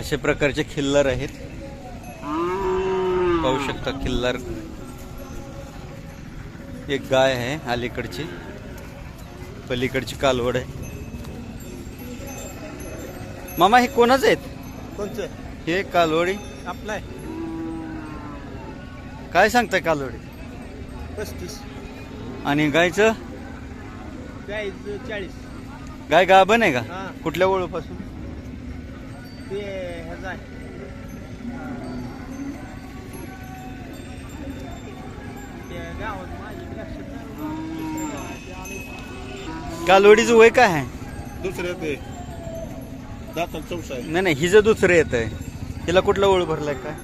अशा प्रकारचे खिल्लार आहेत. पाहू शकता खिल्लार. एक गाय आहे अलीकडची. पलीकडची कालवड आहे. मामा हे कोणाच आहेत? कोणचं? हे कालवडी. आपलं आहे. काय सांगताय कालवडी? पस्तीस. आणि गायचं? गाईचं चाळीस. गाय गाभण आहे का? हा. कुठल्या ओळूपासून? ते ह्याचं आहे ते गावात माझी लक्षात नाही. कालवडीचं वय काय आहे? दुसरं ते. दाताल चौसा आहे. नाही नाही हिचं दुसरं येत आहे हिला कुठला ओळू भरलाय काय?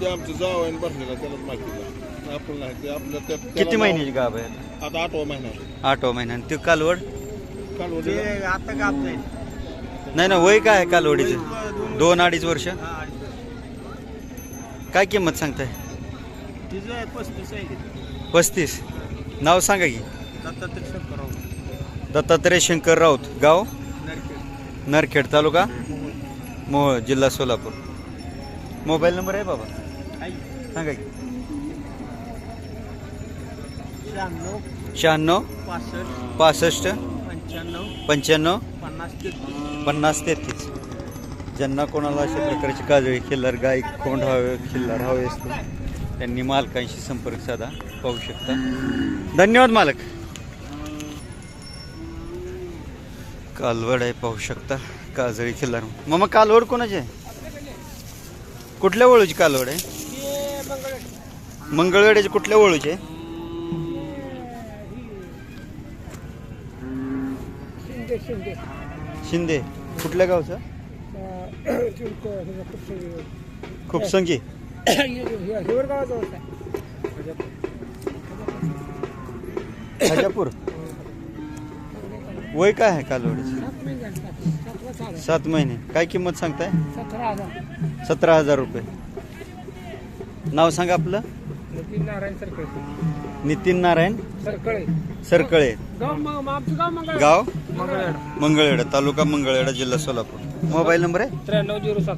ते आमचं जाव आहे भरलेला त्यालाच माहिती. आपण नाही ते आपलं त्यात किती त्याला महिन्याची गाभ आहे? नाव- आता आठवा महिना. आठवा महिना. आणि ते कालवड? कालवडीला आता गाप जाईल नाही ना वय काय आहे कालवडीचं दोन. अडीच वर्ष? काय किंमत सांगताय? पस्तीस नाव सांगा की. दत्तात्रय शंकर राऊत. गाव? नरखेड. नरखेड तालुका? मोहोळ. जिल्हा सोलापूर. मोबाईल नंबर आहे बाबा? सांगा की. शहाण्णव शहाण्णव पासष्ट पासष्ट पंच्याण्णव पंच्याण्णव पन्नास तेहतीस पन्नास तेहतीस ज्यांना कोणाला अशा प्रकारची काजळी खिल्लार गाय कोंड हवे खिल्लार हवे असतो त्यांनी मालकांशी संपर्क साधा पाहू शकता. धन्यवाद मालक. कालवड आहे पाहू शकता. काजळी खिल्लार. मग कालवड कोणाची आहे? कुठल्या वळूची कालवड आहे? मंगळवेड्याची कुठल्या वळूची आहे? शिंदे कुठल्या गावचं? खूप संगी. खाजापूर. वय काय आहे कालवडीचं सात महिने. काय किंमत सांगताय? सतरा हजार रुपये. नाव सांगा आपलं. नारायण सरकार नितीन नारायण सरकळे. सरकळे. गाव मग मग आमचं गाव मंगळ गाव? मंगळवेढा. मंगळवेढा तालुका मंगळवेढा जिल्हा सोलापूर. मोबाईल नंबर आहे? त्र्याण्णव झिरो सात.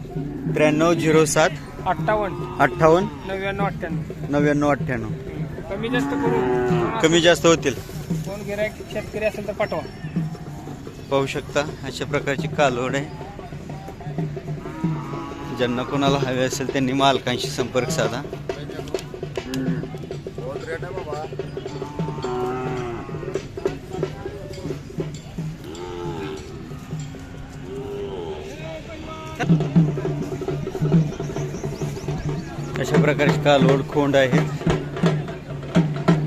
त्र्याण्णव झिरो सात अठ्ठावन्न. अठ्ठावन्न. नव्याण्णव अठ्ठ्याण्णव. नव्याण्णव अठ्ठ्याण्णव. कमी जास्त करू. कमी जास्त होतील. कोण गिरायक शेतकरी असेल तर पाठवा. पाहू शकता अशा प्रकारची कालवड आहे. ज्यांना कोणाला हवे असेल त्यांनी मालकांशी संपर्क साधा. अशा प्रकारचे कालवड खोंड आहेत.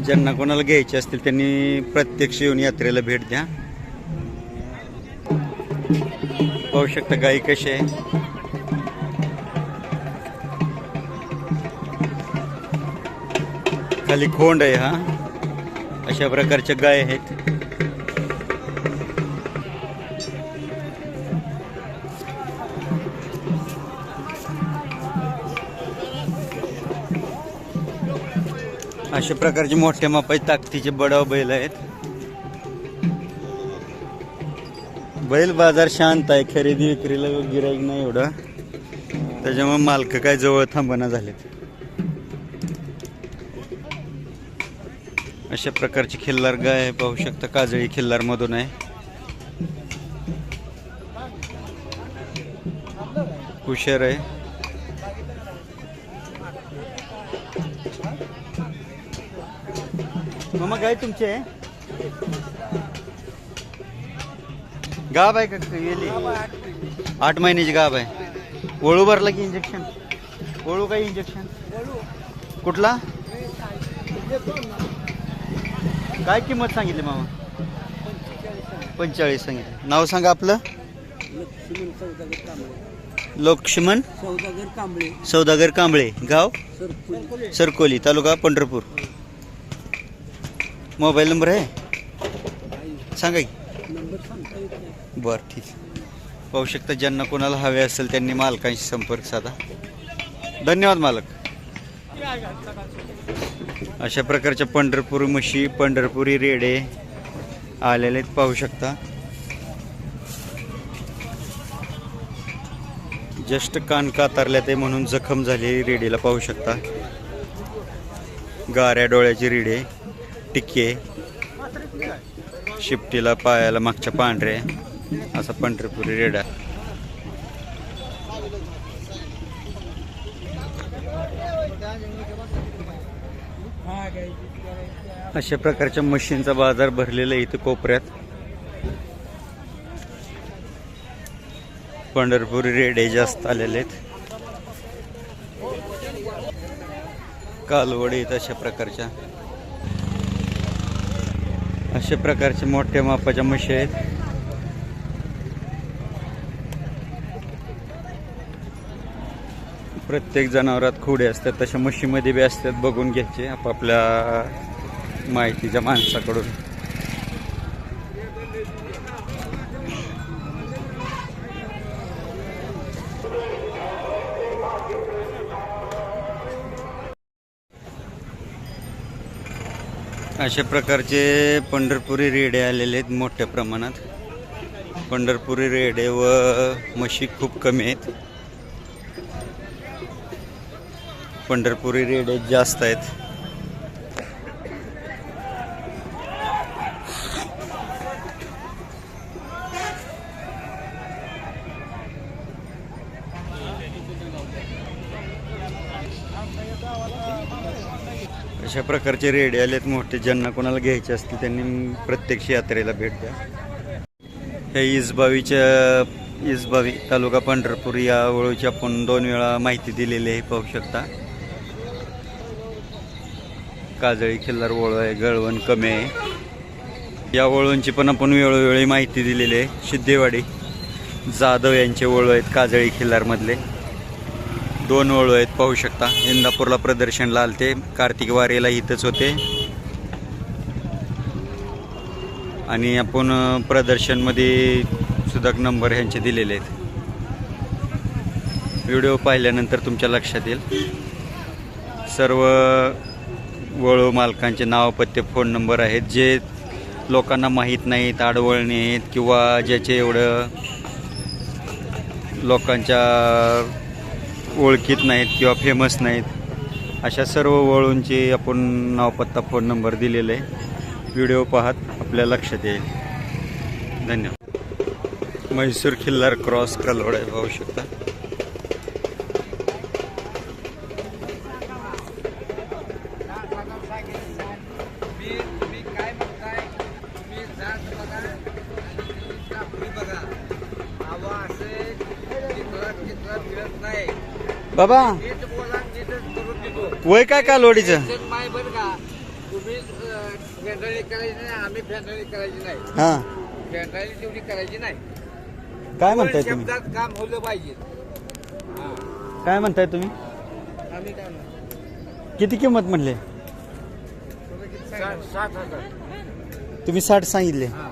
ज्यांना कोणाला घ्यायचे असतील त्यांनी प्रत्यक्ष येऊन यात्रेला भेट द्या. पाहू शकता गाई कशी आहे. खाली खोंड आहे हा. अशा प्रकारच्या गाय आहेत. अशा प्रकारचे मोठ्या मापाचे ताकदीचे बडाव बैल आहेत. बैल बाजार शांत आहे खरेदी विक्रीला गिराईक नाही एवढं. त्याच्यामुळे मालक काय जवळ थांबना झालेत. अशा प्रकारची खिल्लार गाय पाहू शकता काजळी खिल्लार मधून आहे. हुशार आहे. मामा गाय तुमचे आहे? गाब आहे का? गेली. आठ महिन्याची गाब आहे. वळू भरला की इंजेक्शन वळू काय इंजेक्शन कुठला? काय किंमत सांगितली मामा? पंचेचाळीस सांगितलं. नाव सांगा आपलं? लक्ष्मण सौदागर कांबळे. सौदागर कांबळे. गाव? सरकोली. तालुका पंढरपूर. मोबाईल नंबर आहे? सांगा की. नंबर सांगता येत नाही. बरं ठीक पाहू शकता ज्यांना कोणाला हवे असेल त्यांनी मालकांशी संपर्क साधा. धन्यवाद मालक. अशा प्रकारच्या पंढरपूर म्हशी पंढरपुरी रेडे आलेले आहेत पाहू शकता. जस्ट कान कातारल्या ते म्हणून जखम झाली रेडीला पाहू शकता. गाऱ्या डोळ्याची रेडे टिके शिपटीला पायाला मागच्या पांढरे असा पंढरपुरी रेडा. अशा प्रकारच्या मशीनचा बाजार भरलेला आहे इथं कोपऱ्यात. पंढरपुरी रेडे जास्त आलेले आहेत. कालवडी आहेत अशा प्रकारच्या. अशा प्रकारच्या मोठ्या मापाच्या म्हशी आहेत. प्रत्येक जनावरात खोडे असतात तशा म्हशीमध्ये बी असतात बघून घ्यायचे आपापल्या माहितीच्या माणसाकडून. अशा प्रकारचे पंढरपुरी रेडे आलेले आहेत मोठ्या प्रमाणात. पंढरपुरी रेडे व म्हशी खूप कमी आहेत. पंढरपुरी रेडे जास्त आहेत. अशा प्रकारचे रेडे आलेत मोठे. ज्यांना कोणाला घ्यायचे असतील त्यांनी प्रत्यक्ष यात्रेला भेट द्या. हे इसबावीच्या इसबावी तालुका पंढरपूर या ओळीची आपण दोन वेळा माहिती दिलेली आहे पाहू शकता. काजळी खिल्लार ओळ आहे गळवण कमी आहे. या वळूंची पण आपण वेळोवेळी माहिती दिलेली आहे. सिद्धेवाडी जाधव यांचे वळू आहेत काजळी खिल्लारमधले. दोन वळू आहेत पाहू शकता. इंदापूरला प्रदर्शनला आलते कार्तिक वारेला इथंच होते. आणि आपण प्रदर्शनमध्ये सुधाक नंबर ह्यांचे दिलेले आहेत. व्हिडिओ पाहिल्यानंतर तुमच्या लक्षात येईल. सर्व वळू मालकांचे नाव पत्ते फोन नंबर आहेत जे लोकांना माहीत नाहीत आडवळणी आहेत किंवा ज्याचे एवढं लोकांच्या ओळखीत नाहीत किंवा फेमस नाहीत अशा सर्व वळूंचे आपण नावपत्ता फोन नंबर दिलेले आहे. व्हिडिओ पाहत आपल्या लक्षात येईल. धन्यवाद. म्हैसूर खिल्लार क्रॉस कलवड आहे पाहू शकता. बाबा. वय काय माय बरं का तुम्ही फेंडाळी करायची नाही आम्ही फेंडाळी करायची नाही. हां. फेंडाळी तेवढी करायची नाही. काय म्हणताय तुम्ही? शब्दात काम होलं पाहिजे. हा. काय म्हणताय तुम्ही? आम्ही काय म्हणतो? किती किंमत म्हणले? साठ हजार. तुम्ही साठ सांगितले. हा.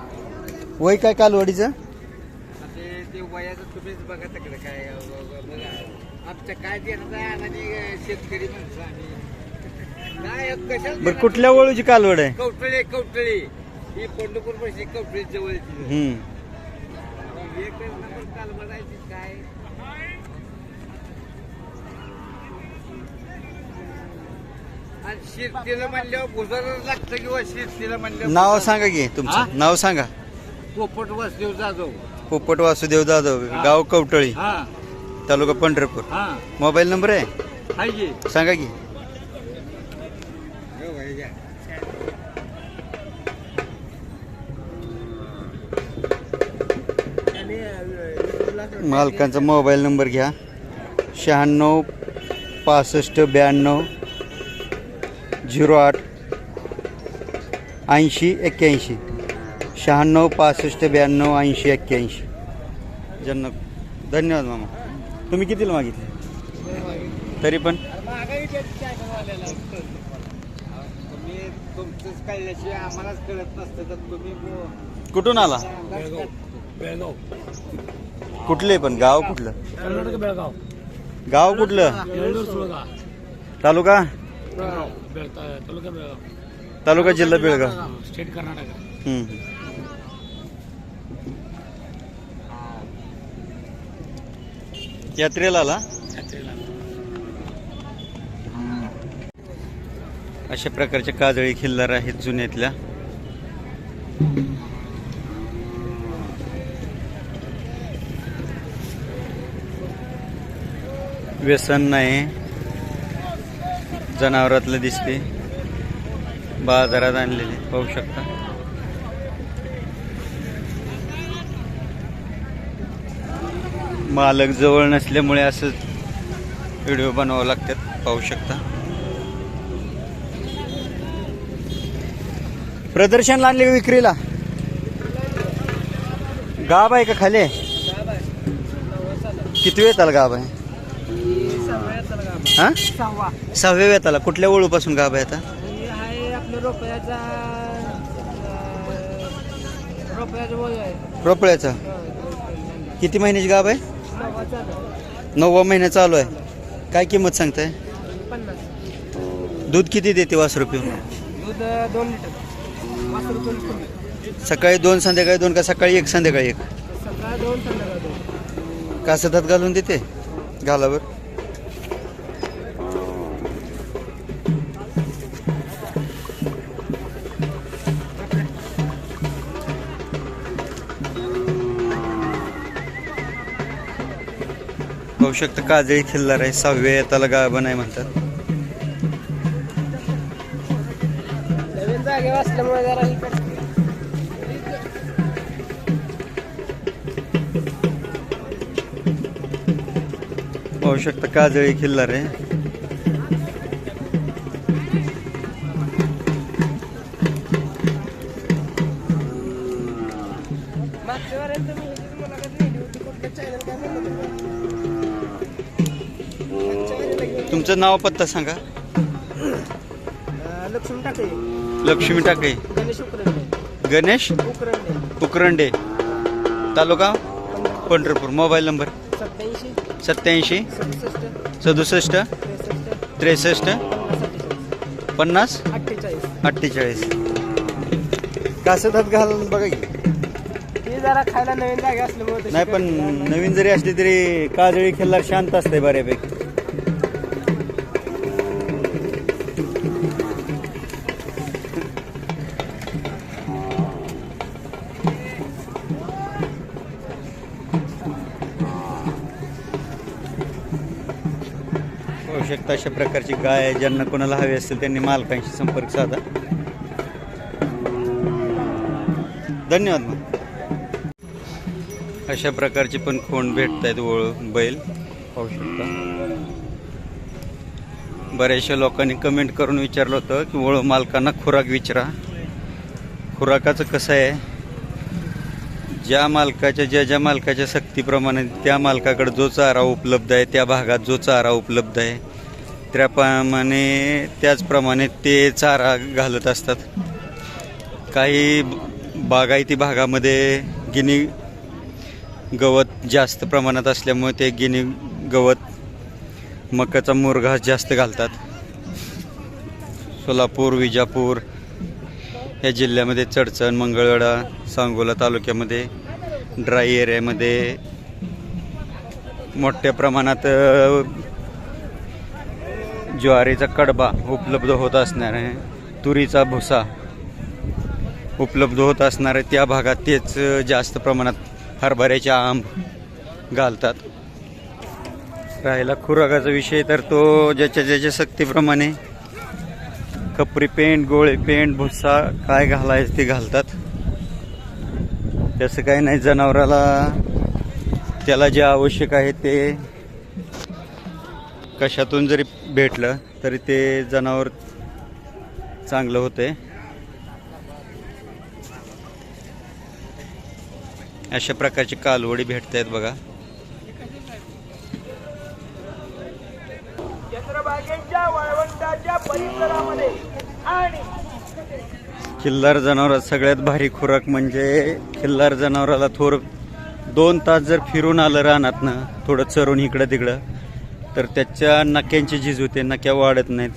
वय काय कालवडीचं ते ते वयाचं तुम्हीच बघा तिकडे काय बघा. आमच्या काय देणार आहे आणि शेतकरी माणसं आम्ही काय कशाला बरं? कुठल्या वळूची कालवड आहे कवटळे कवटळी ही पंढरपूर पैसे कवटळी जवळची हम्म. एक नंबर काल बघायची काय आणि शिरतीला म्हणल्यावर भुजारच लागतं किंवा शिरतीला म्हणल्यावर नाव. सांगा की हा? तुमचं नाव सांगा पोपट वासदेव जाधव पोपट वासुदेव जाधव. गाव कवटळी हा तालुका पंढरपूर. हा. मोबाईल नंबर आहे? की. सांगा की. मालकांचा मोबाईल नंबर घ्या. शहाण्णव पासष्ट ब्याण्णव झिरो आठ ऐंशी एक्क्याऐंशी. शहाण्णव पासष्ट ब्याण्णव ऐंशी एक्क्याऐंशी. ज्यांना धन्यवाद मामा. तुम्ही कितीला मागितले? तरी पण. तुम्ही तुमचंच कळल्याशिवाय आम्हालाच कळत नसतं तर तुम्ही बो- कुठून आला? बेळगाव कुठले पण गाव कुठलं? कर्नाटक बेळगाव गाव कुठलं? येळूर सुळगा तालुका? तालुका बेळगाव. तालुका जिल्हा बेळगाव. स्टेट कर्नाटक. हम्म. यात्रेला. आला अशा प्रकारच्या काजळी खिल्लार आहेत जुन्यातल्या. व्यसन नाही. जनावरातलं दिसते. बाजारात आणलेले. पाहू शकता. मालक जवळ नसल्यामुळे असं व्हिडिओ बनवावं लागतात पाहू शकता. प्रदर्शनला आणले का विक्रीला? गाब आहे का खाली? किती वेळ आला गाब आहे? हा? सहावा. सहाव्या वेताला. कुठल्या वळूपासून गाब आहे आता? हे आहे आपलं रुपयाचा रुपयाचं वय आहे. रोपळ्याचा किती महिन्याची गाब आहे? नववा महिना चालू आहे. काय किंमत सांगताय? पन्नास. दूध किती देते वास रुपये दूध दोन लिटर. सकाळी दोन संध्याकाळी दोन का सकाळी एक संध्याकाळी एक? सकाळ दोन संध्याकाळ दोन. कासतात घालून देते? घालावर? शकता. काजळी खिल्लार आहे सहाव्या येताला गाभण आहे म्हणतात. पाहू शकता काजळी खिल्लार आहे. तुमचं नाव पत्ता सांगा. लक्ष्मी टाके. लक्ष्मी टाके. गणेश उकरंडे. गणेश उकरंडे. उकरंडे. तालुका पंढरपूर. Mobile number? सत्याऐंशी. सत्याऐंशी. सदुसष्ट. त्रेसष्ट. पन्नास. अठ्ठेचाळीस. कासतात घालून बघा की. जरा खायला नवीन जागे असल्यामुळे नाही पण. नवीन जरी असली तरी काजळी खेळणार शांत असते बऱ्यापैकी. होऊ शकता अशा प्रकारची गाय आहे. ज्यांना कोणाला हवी असेल त्यांनी मालकांशी संपर्क साधा. धन्यवाद मग. अशा प्रकारचे पण खोंड भेटत आहेत ओळ बैल. पाहू शकता. बऱ्याचशा लोकांनी कमेंट करून विचारलं होतं की ओळ मालकांना खुराक विचारा. खुराकाचं कसं आहे? ज्या मालकाच्या ज्या ज्या मालकाच्या सक्तीप्रमाणे त्या मालकाकडे जो चारा उपलब्ध आहे त्या भागात जो चारा उपलब्ध आहे त्याप्रमाणे त्याचप्रमाणे ते चारा घालत असतात. काही बागायती भागामध्ये गिनी गवत जास्त प्रमाणात असल्यामुळे ते गिनी गवत मकाचा मुरघास जास्त घालतात. सोलापूर विजापूर या जिल्ह्यामध्ये चडचण मंगळवेढा सांगोला तालुक्यामध्ये ड्राय एरियामध्ये मोठ्या प्रमाणात ज्वारीचा कडबा उपलब्ध होत असणार आहे. तुरीचा भुसा उपलब्ध होत असणार आहे. त्या भागात तेच जास्त प्रमाणात हरभऱ्याचे आंब घालतात. राहिला खुराकाचा विषय तर तो ज्याच्या ज्याच्या सक्तीप्रमाणे कपरी पेंट गोळे पेंट भुसा काय घालायचं ते घालतात. तसं काही नाही जनावराला त्याला जे आवश्यक आहे ते कशातून जरी भेटलं तरी ते जनावर चांगलं होते अशा प्रकारची कालवडी भेटत आहेत बघा. चंद्रभागेच्या वाळवंटाच्या परिसरामध्ये आणि खिल्लार जनावरात सगळ्यात भारी खुराक म्हणजे खिल्लार जनावराला थोर दोन तास जर फिरून आलं रानात ना थोडं चरून इकडं तिकडं तर त्याच्या नक्यांची झीज होते नक्या वाढत नाहीत.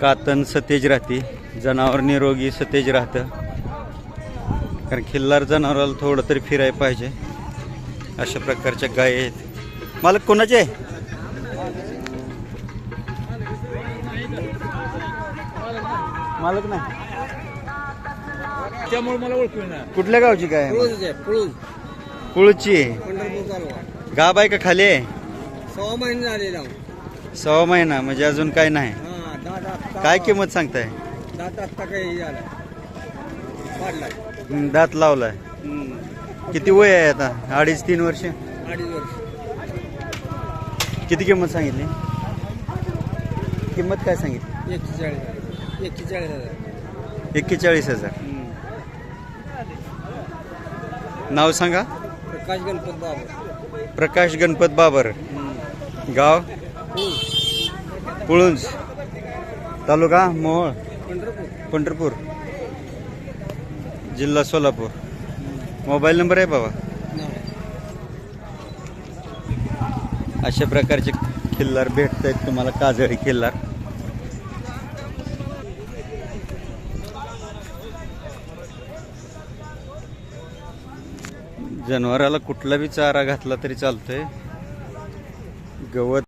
कातन सतेज राहते जनावर निरोगी सतेज राहतं. कारण खिल्लार जनावराला थोडं तरी फिरायला पाहिजे. अशा प्रकारच्या गाय आहेत. मालक कोणाचे? मालक नाही. त्यामुळे मला ओळखू कुठल्या गावची काय? पळूज आहे पळूज कुळची पंढरपूर गाब आहे. का खाली आहे? सहा महिने झाले जाऊन. सहा महिना म्हणजे अजून काय नाही. हा दादा आत्ता काय किंमत सांगताय? दादा आत्ता काही झालं. वाढलाय. हं, दात लावलाय. किती वय आहे आता? अडीच तीन वर्ष? अडीच वर्ष. किती किंमत सांगितली? किंमत काय सांगितली? एक्केचाळीस एक्केचाळीस हजार. एक्केचाळीस हजार हम्म. नाव सांगा. प्रकाश गणपत बाबा प्रकाश गणपत बाबर. गाव? पळूज. तालुका? मोहोळ. पंढरपूर. जिल्हा सोलापूर. मोबाईल नंबर आहे बाबा? अशा प्रकारचे खिल्लार भेटत आहेत तुम्हाला काजळी खिल्लार. जनावराला कुठला बी चारा घातला तरी चालतंय. गवत